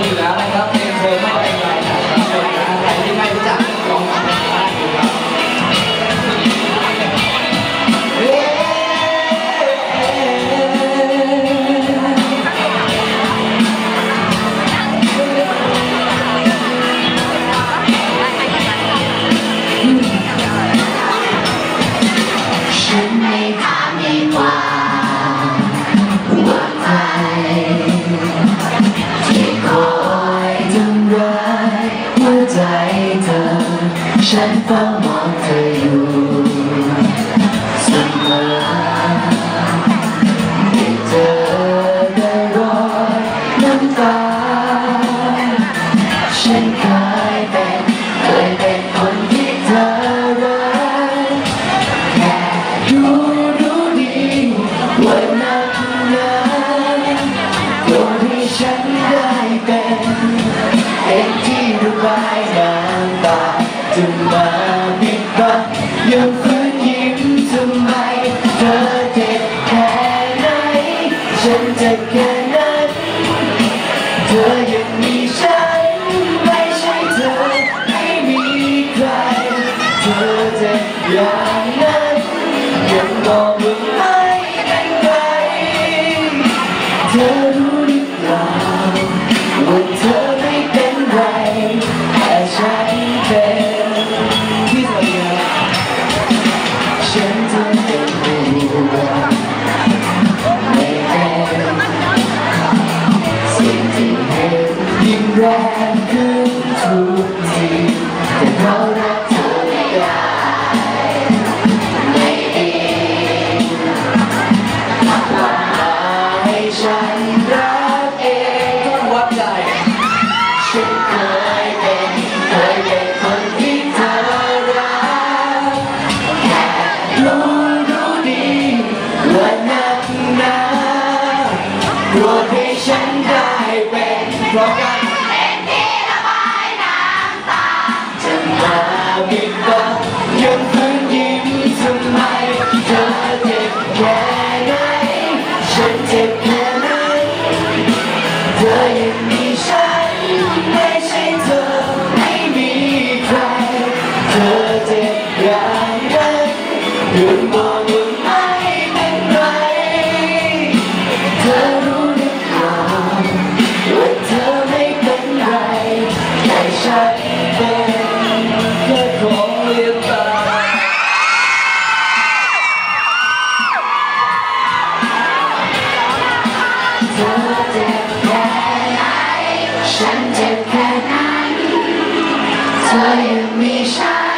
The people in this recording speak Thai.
มีอยู่แล้วนะครับเพลงเธอไม่เป็นไรนะครับใที่ไม่รู้จักลองฟังได้ดูครับ ให้เธอ ฉันเฝ้ามองเธออยู่เสมอให้เธอได้รอยน้ำตาฉันคลายเป็น ธอยังมีฉัน ไม่ใช่เธอไม่มีใคร เธอจะอย่างนั้นยังบอกมึงไม่เป็นไรเธอรู้หรือเปล่า โปรดให้ฉันได้เป็นเพราะกันที่ระบายน้ำตาจะมาบิดบังยังพื้นยิ้มทำไมเธอเจ็บแค่ไหนฉันเจ็บแค่ไหนเธอยังมีฉันไม่ใช่เธอไม่มีใคร เธอเจ็บอย่างนั้หยุดมอง เธอเจ็บแค่ไหนฉันเจ็บแค่ไหนเธอยังมีฉัน